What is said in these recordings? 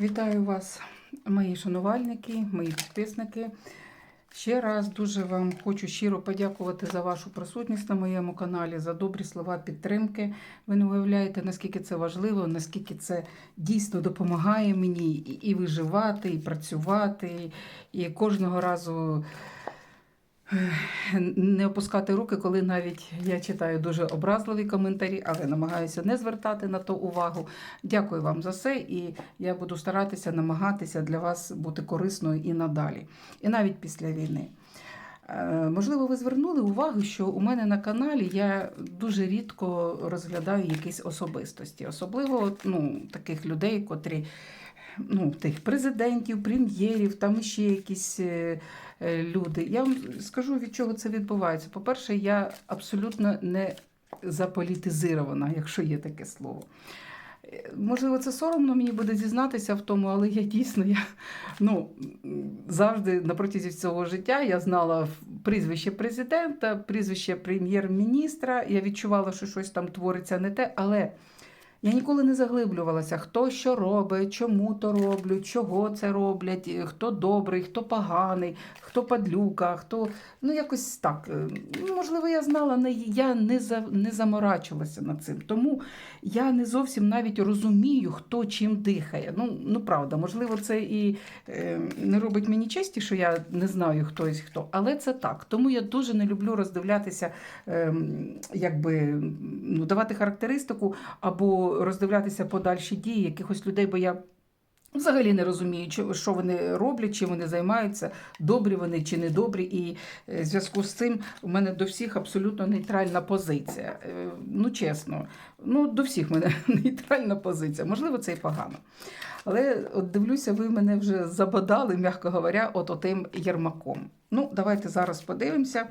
Вітаю вас, мої шанувальники, мої підписники. Ще раз дуже вам хочу щиро подякувати за вашу присутність на моєму каналі, за добрі слова підтримки. Ви не уявляєте, наскільки це важливо, наскільки це дійсно допомагає мені і, виживати, і працювати, і кожного разу не опускати руки, коли навіть я читаю дуже образливі коментарі, але намагаюся не звертати на то увагу. Дякую вам за це, і я буду старатися намагатися для вас бути корисною і надалі, і навіть після війни. Е, Можливо, ви звернули увагу, що у мене на каналі я дуже рідко розглядаю якісь особистості, особливо ну, таких людей, котрі ну, тих президентів, прем'єрів, там ще якісь е, люди. Я вам скажу, від чого це відбувається. По-перше, я абсолютно не заполітизирована, якщо є таке слово. Е, Можливо, це соромно мені буде зізнатися в тому, але я дійсно я, ну, завжди на протязі цього життя я знала прізвище президента, прізвище прем'єр-міністра. Я відчувала, що щось там твориться не те, але я ніколи не заглиблювалася, хто що робить, чому то роблять, чого це роблять, хто добрий, хто поганий, хто падлюка, хто. Ну, якось так. Е, ну, Можливо, я знала, не я не за не заморачувалася над цим. Тому я не зовсім навіть розумію, хто чим дихає. Ну, ну правда, можливо, це і е, не робить мені честі, що я не знаю хтось хто, але це так. Тому я дуже не люблю роздивлятися, е, якби ну, давати характеристику або роздивлятися подальші дії якихось людей, бо я. Взагалі не розумію, що вони роблять, чим вони займаються, добрі вони чи не добрі. І е, в зв'язку з цим у мене до всіх абсолютно нейтральна позиція. Е, Ну, чесно, ну до всіх в мене нейтральна позиція. Можливо, це і погано. Але от дивлюся, ви мене вже забодали, м'яко говоря, от отим Єрмаком. Ну, давайте зараз подивимося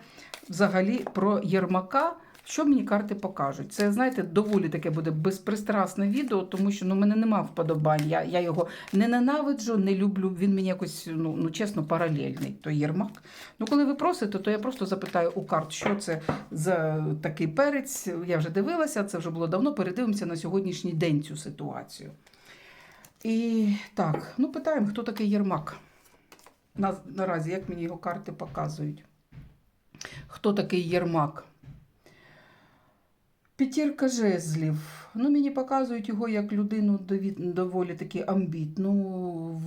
взагалі про Єрмака. Що мені карти покажуть? Це, знаєте, доволі таке буде безпристрасне відео, тому що ну, мене нема вподобань. Я, я його не ненавиджу, не люблю. Він мені якось, ну, ну чесно, паралельний, той Єрмак. Ну, коли ви просите, то я просто запитаю у карт, що це за такий перець. Я вже дивилася, це вже було давно. Передивимося на сьогоднішній день цю ситуацію. І так, ну питаємо, хто такий Єрмак. На, наразі, як мені його карти показують. Хто такий Єрмак? П'ятірка жезлів. Ну, мені показують його як людину доволі таки амбітну,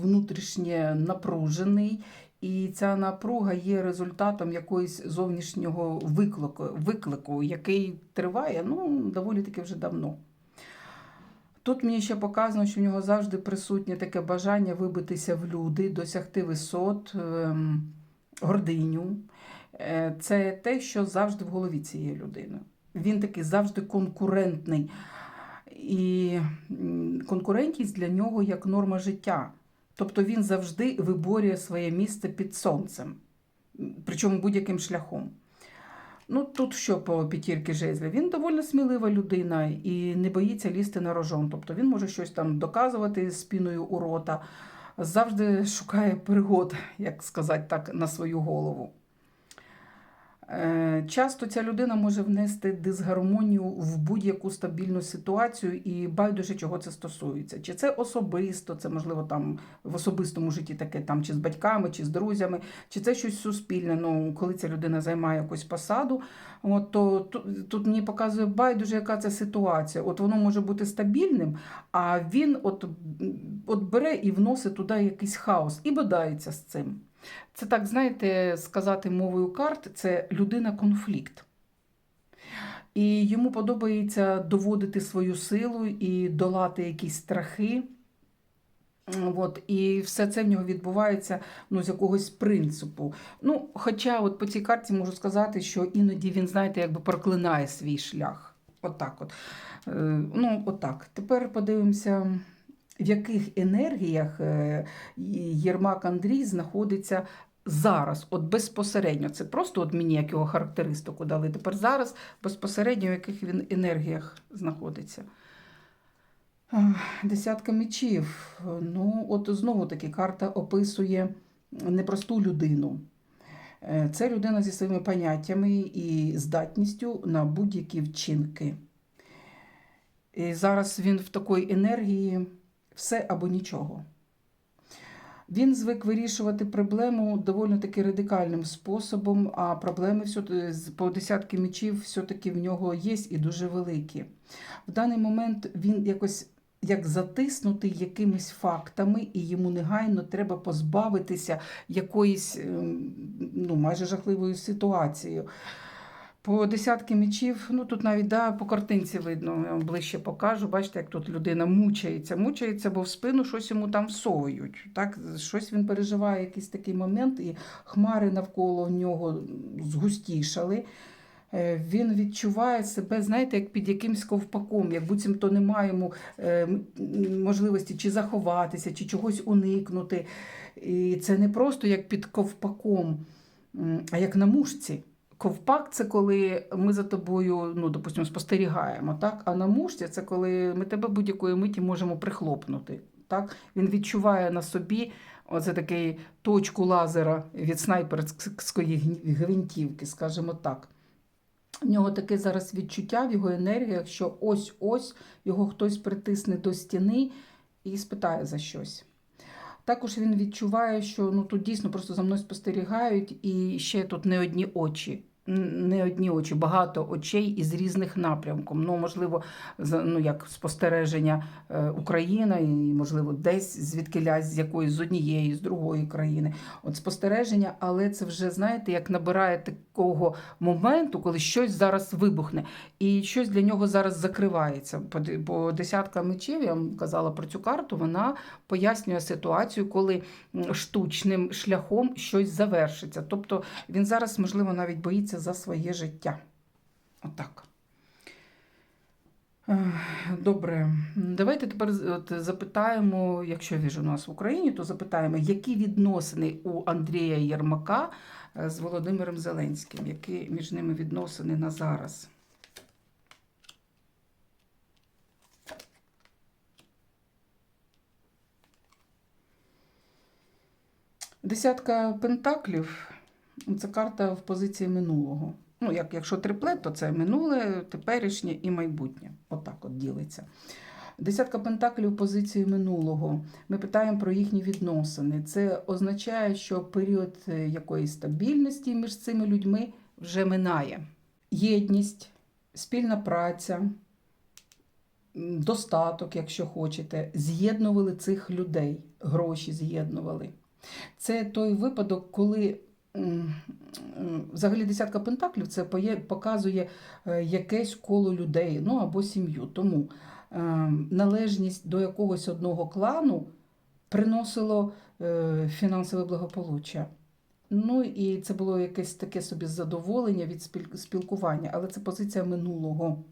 внутрішнє напружений. І ця напруга є результатом якоїсь зовнішнього виклику, виклику який триває ну, доволі таки вже давно. Тут мені ще показано, що в нього завжди присутнє таке бажання вибитися в люди, досягти висот, ем, гординю. Е, Це те, що завжди в голові цієї людини. Він такий завжди конкурентний. І конкурентність для нього як норма життя. Тобто він завжди виборює своє місце під сонцем, причому будь-яким шляхом. Ну, тут що по п'ятірки жезлів? Він доволі смілива людина і не боїться лізти на рожон. Тобто він може щось там доказувати спіною у рота, завжди шукає пригод, як сказати так, на свою голову. Е, Часто ця людина може внести дисгармонію в будь-яку стабільну ситуацію і байдуже чого це стосується. Чи це особисто, це можливо там в особистому житті таке, там чи з батьками, чи з друзями, чи це щось суспільне. Ну, коли ця людина займає якусь посаду, от, то тут, тут мені показує байдуже, яка це ситуація. От воно може бути стабільним, а він от, от бере і вносить туди якийсь хаос і бодається з цим. Це так, знаєте, сказати мовою карт, це людина-конфлікт. І йому подобається доводити свою силу і долати якісь страхи. От, і все це в нього відбувається ну, з якогось принципу. Ну, хоча от по цій карті можу сказати, що іноді він, знаєте, якби проклинає свій шлях. Отак от. Е, Ну, отак. Тепер подивимося, в яких енергіях е, Єрмак Андрій знаходиться зараз, от безпосередньо. Це просто от мені як його характеристику дали. Тепер зараз безпосередньо в яких він енергіях знаходиться. Ах, Десятка мечів. Ну, от знову таки карта описує непросту людину. Е, Це людина зі своїми поняттями і здатністю на будь-які вчинки. І зараз він в такій енергії все або нічого. Він звик вирішувати проблему доволі таки радикальним способом, а проблеми все, по десятки мечів все-таки в нього є і дуже великі. В даний момент він якось як затиснутий якимись фактами, і йому негайно треба позбавитися якоїсь ем, ну, майже жахливою ситуацією. По десятки мечів, ну тут навіть да, по картинці видно, я вам ближче покажу. Бачите, як тут людина мучається. Мучається, бо в спину щось йому там всовують. Так? Щось він переживає, якийсь такий момент, і хмари навколо нього згустішали. Е, Він відчуває себе, знаєте, як під якимсь ковпаком, як буцімто немає йому е, можливості чи заховатися, чи чогось уникнути. І це не просто як під ковпаком, а як на мушці. Ковпак це коли ми за тобою, ну, допустимо, спостерігаємо, так? а на мушці це коли ми тебе будь-якої миті можемо прихлопнути. Так? Він відчуває на собі оце такий точку лазера від снайперської гвинтівки, скажімо так. В нього таке зараз відчуття в його енергіях, що ось-ось його хтось притисне до стіни і спитає за щось. Також він відчуває, що ну, тут дійсно просто за мною спостерігають, і ще тут не одні очі. Не одні очі, багато очей із різних напрямків. Ну, можливо, ну, як спостереження е, Україна, і, можливо, десь звідкилясь з якоїсь з однієї, з другої країни. От спостереження, але це вже, знаєте, як набирає такого моменту, коли щось зараз вибухне, і щось для нього зараз закривається. По, десятка мечів, я вам казала про цю карту, вона пояснює ситуацію, коли штучним шляхом щось завершиться. Тобто він зараз, можливо, навіть боїться за своє життя. Отак. Добре, давайте тепер от запитаємо, якщо він ж у нас в Україні, то запитаємо, які відносини у Андрія Єрмака е, з Володимиром Зеленським, які між ними відносини на зараз. Десятка пентаклів це карта в позиції минулого. Ну, як, якщо триплет, то це минуле, теперішнє і майбутнє. Отак от ділиться. Десятка пентаклів позиції минулого. Ми питаємо про їхні відносини. Це означає, що період е, якоїсь стабільності між цими людьми вже минає. Єдність, спільна праця, достаток, якщо хочете, з'єднували цих людей, гроші з'єднували. Це той випадок, коли взагалі десятка пентаклів це показує е, якесь коло людей, ну або сім'ю. Тому е, належність до якогось одного клану приносило е, фінансове благополуччя. Ну і це було якесь таке собі задоволення від спілкування, але це позиція минулого.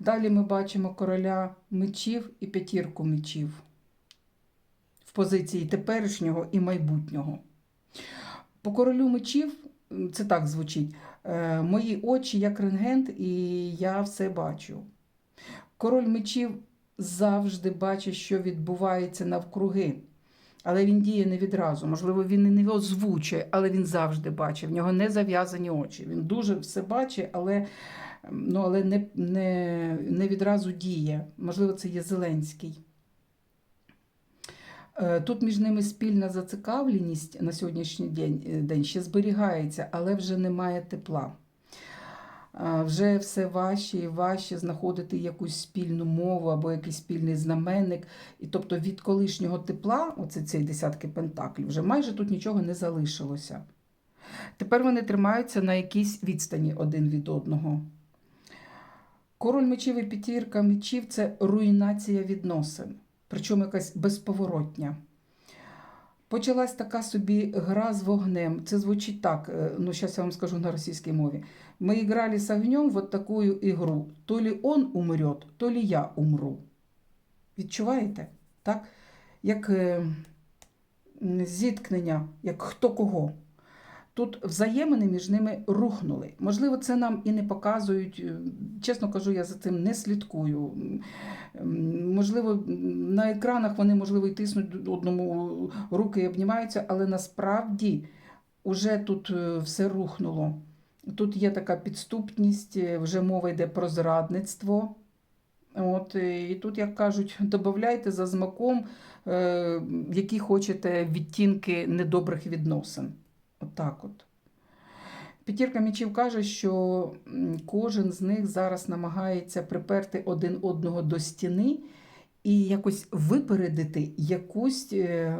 Далі ми бачимо короля мечів і п'ятірку мечів в позиції теперішнього і майбутнього. По королю мечів це так звучить: е, мої очі як рентген, і я все бачу. Король мечів завжди бачить, що відбувається навкруги. Але він діє не відразу. Можливо, він і не озвучує, але він завжди бачить. В нього не зав'язані очі. Він дуже все бачить, але, ну, але не, не, не відразу діє. Можливо, це є Зеленський. Е, Тут між ними спільна зацікавленість на сьогоднішній день, е, ще зберігається, але вже немає тепла. Вже все важче і важче знаходити якусь спільну мову або якийсь спільний знаменник. І тобто від колишнього тепла, оце ці десятки пентаклів, вже майже тут нічого не залишилося. Тепер вони тримаються на якійсь відстані один від одного. Король мечів і п'ятірка мечів це руйнація відносин, причому якась безповоротня. Почалась така собі гра з вогнем. Це звучить так, е, ну зараз я вам скажу на російській мові. Ми играли с огнем вот такую игру. То ли он умрет, то ли я умру. Відчуваєте? Так? Як е, зіткнення, як хто кого. Тут взаємини між ними рухнули. Можливо, це нам і не показують. е, Чесно кажу, я за цим не слідкую. Можливо, на екранах вони, можливо, і тиснуть одному руки і обнімаються, але насправді уже тут е, все рухнуло. Тут є така підступність, е, вже мова йде про зрадництво. От, і тут, як кажуть, додавайте за змаком, які хочете відтінки недобрих відносин. Отак от. П'ятірка мічів каже, що кожен з них зараз намагається приперти один одного до стіни і якось випередити якусь, е,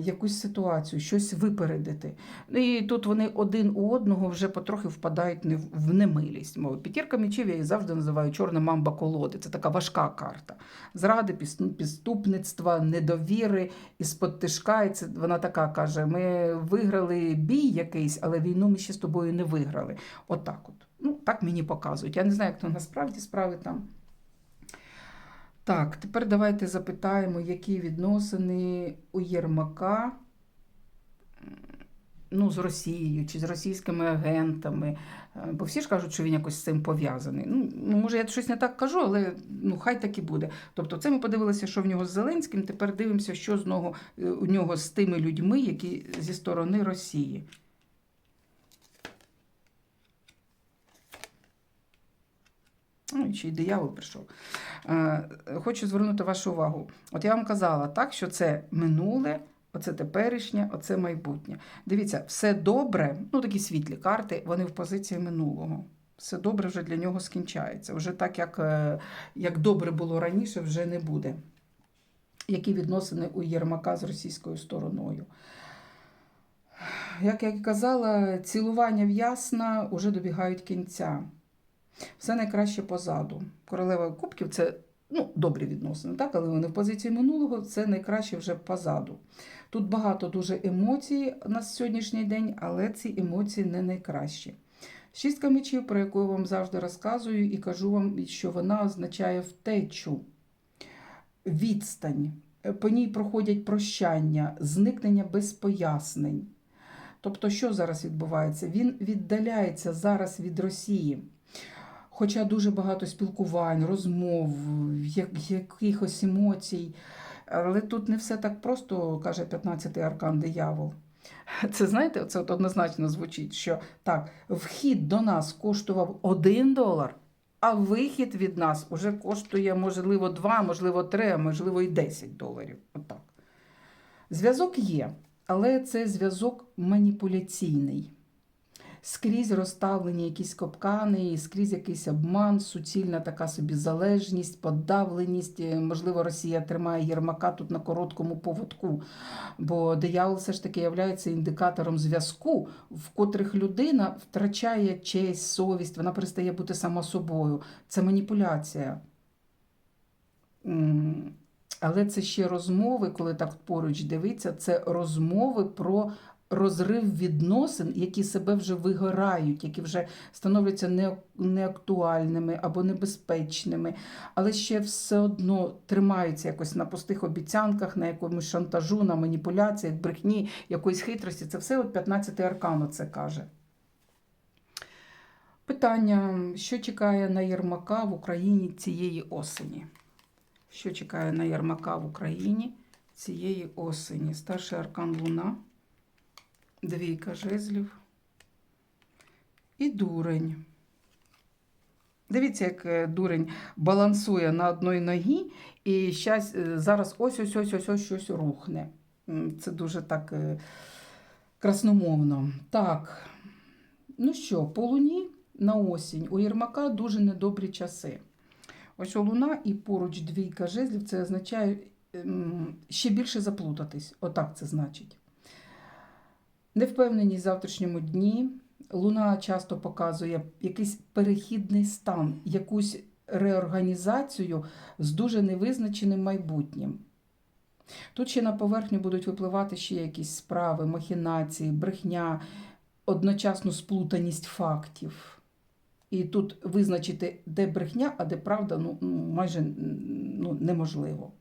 якусь ситуацію, щось випередити. Ну, І тут вони один у одного вже потрохи впадають в- немилість. Мов, п'ятірка мечів я її завжди називаю чорна мамба колоди. Це така важка карта. Зради, підступництва, недовіри, із-под тишка. І це вона така каже: ми виграли бій якийсь, але війну ми ще з тобою не виграли. Отак от. Ну, так мені показують. Я не знаю, як то насправді справи там. Так, тепер давайте запитаємо, які відносини у Єрмака ну, з Росією чи з російськими агентами. Е, Бо всі ж кажуть, що він якось з цим пов'язаний. Ну, ну, може, я щось не так кажу, але ну, хай так і буде. Тобто, це ми подивилися, що в нього з Зеленським. Тепер дивимося, що з нього, е, у нього з тими людьми, які зі сторони Росії. Ну, ще диявол прийшов. Е, Хочу звернути вашу увагу. От я вам казала, так, що це минуле, оце теперішнє, оце майбутнє. Дивіться, все добре, ну такі світлі карти, вони в позиції минулого. Все добре вже для нього скінчається. Вже так, як, е, як добре було раніше, вже не буде. Які відносини у Єрмака з російською стороною? Як я і казала, цілування в ясна вже добігають кінця. Все найкраще позаду. Королева Кубків це ну, добрі відносини, так? але вони в позиції минулого це найкраще вже позаду. Тут багато дуже емоцій на сьогоднішній день, але ці емоції не найкращі. Шістка мечів, про яку я вам завжди розказую, і кажу вам, що вона означає втечу, відстань. По ній проходять прощання, зникнення без пояснень. Тобто, що зараз відбувається? Він віддаляється зараз від Росії. Хоча дуже багато спілкувань, розмов, як- якихось емоцій. Але тут не все так просто, каже 15-й аркан диявол. Це знаєте, це от однозначно звучить, що так, вхід до нас коштував 1 долар, а вихід від нас уже коштує, можливо, 2, можливо, 3, можливо, і 10 доларів. Отак. Зв'язок є, але це зв'язок маніпуляційний. Скрізь розставлені якісь копкани, скрізь якийсь обман, суцільна така собі залежність, подавленість. Е, Можливо, Росія тримає Єрмака тут на короткому поводку, бо диявол все ж таки є індикатором зв'язку, в котрих людина втрачає честь, совість, вона перестає бути сама собою. Це маніпуляція. Але це ще розмови, коли так поруч дивиться, це розмови про розрив відносин, які себе вже вигорають, які вже становляться неактуальними або небезпечними, але ще все одно тримаються якось на пустих обіцянках, на якомусь шантажу, на маніпуляціях, брехні, якоїсь хитрості. Це все от 15 аркану це каже. Питання: що чекає на Єрмака в Україні цієї осені? Що чекає на Єрмака в Україні цієї осені? Старший аркан Луна, двійка жезлів і дурень. Дивіться, як е, дурень балансує на одній ногі, і щас, е, зараз ось ось ось ось ось щось рухне. Це дуже так е, красномовно. Так, ну що, по луні на осінь у Єрмака дуже недобрі часи. Ось луна і поруч двійка жезлів, це означає ем, ще більше заплутатись. Отак це значить. Невпевненість в завтрашньому дні. Луна часто показує якийсь перехідний стан, якусь реорганізацію з дуже невизначеним майбутнім. Тут ще на поверхню будуть випливати ще якісь справи, махінації, брехня, одночасно сплутаність фактів. І тут визначити, де брехня, а де правда, ну, майже ну, неможливо.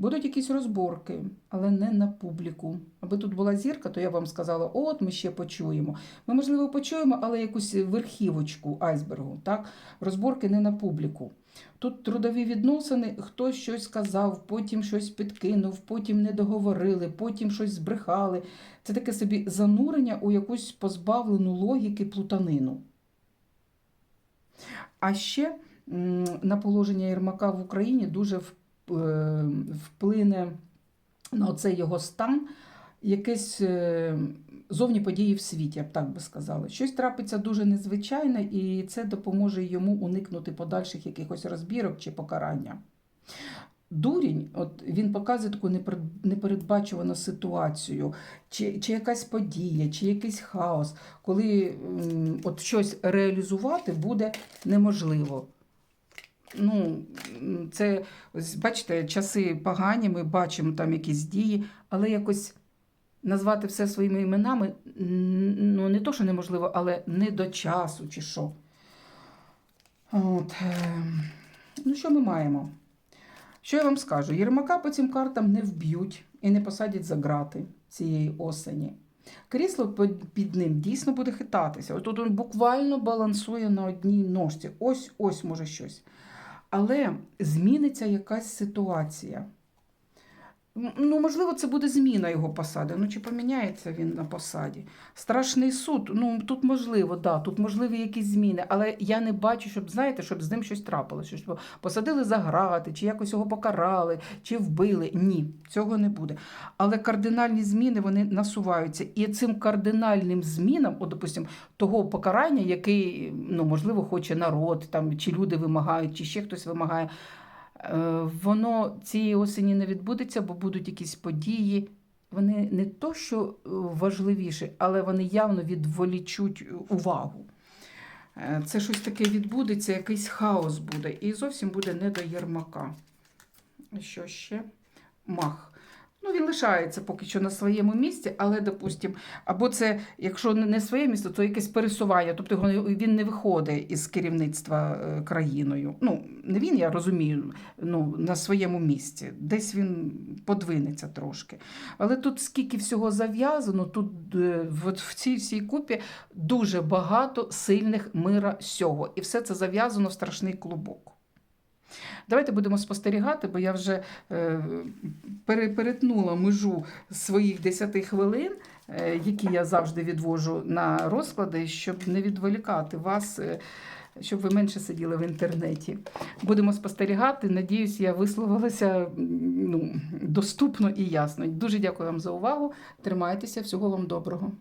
Будуть якісь розборки, але не на публіку. Аби тут була зірка, то я вам сказала, от ми ще почуємо. Ми, можливо, почуємо, але якусь верхівочку айсбергу. Так? Розборки не на публіку. Тут трудові відносини, хтось щось сказав, потім щось підкинув, потім не договорили, потім щось збрехали. Це таке собі занурення у якусь позбавлену логіки плутанину. А ще на положення Єрмака в Україні дуже вплине на оцей його стан якесь е, зовні події в світі, я б так би сказала. Щось трапиться дуже незвичайне, і це допоможе йому уникнути подальших якихось розбірок чи покарання. Дурінь, от він показує таку непередбачувану ситуацію, чи, чи якась подія, чи якийсь хаос, коли от щось реалізувати буде неможливо. Ну, це, бачите, часи погані, ми бачимо там якісь дії, але якось назвати все своїми іменами ну, не то, що неможливо, але не до часу чи що. От, е, ну, що ми маємо? Що я вам скажу? Єрмака по цим картам не вб'ють і не посадять за грати цієї осені. Крісло під- ним дійсно буде хитатися. От він буквально балансує на одній ножці. Ось ось може щось. Але зміниться якась ситуація. Ну, можливо, це буде зміна його посади. Ну, чи поміняється він на посаді? Страшний суд. Ну, тут можливо, да, тут можливі якісь зміни, але я не бачу, щоб, знаєте, щоб з ним щось трапилося. Щоб посадили за грати, чи якось його покарали, чи вбили. Ні, цього не буде. Але кардинальні зміни вони насуваються. І цим кардинальним змінам, от, допустим, того покарання, який, ну, можливо, хоче народ, там, чи люди вимагають, чи ще хтось вимагає. Е, Воно цієї осені не відбудеться, бо будуть якісь події. Вони не то, що е, важливіші, але вони явно відволічуть увагу. Е, Це щось таке відбудеться, якийсь хаос буде. І зовсім буде не до Єрмака. Що ще? Мах. Ну, він лишається поки що на своєму місці, але, допустимо, або це, якщо не своє місце, то якесь пересування. Тобто він не виходить із керівництва е, країною. Ну, не він, я розумію, ну, на своєму місці. Десь він подвинеться трошки. Але тут скільки всього зав'язано, тут е, от в цій всій купі дуже багато сильних мира сього. І все це зав'язано в страшний клубок. Давайте будемо спостерігати, бо я вже е, перетнула межу своїх 10 хвилин, е, які я завжди відвожу на розклади, щоб не відволікати вас, е, щоб ви менше сиділи в інтернеті. Будемо спостерігати. Надіюсь, я висловилася ну, доступно і ясно. Дуже дякую вам за увагу. Тримайтеся, всього вам доброго.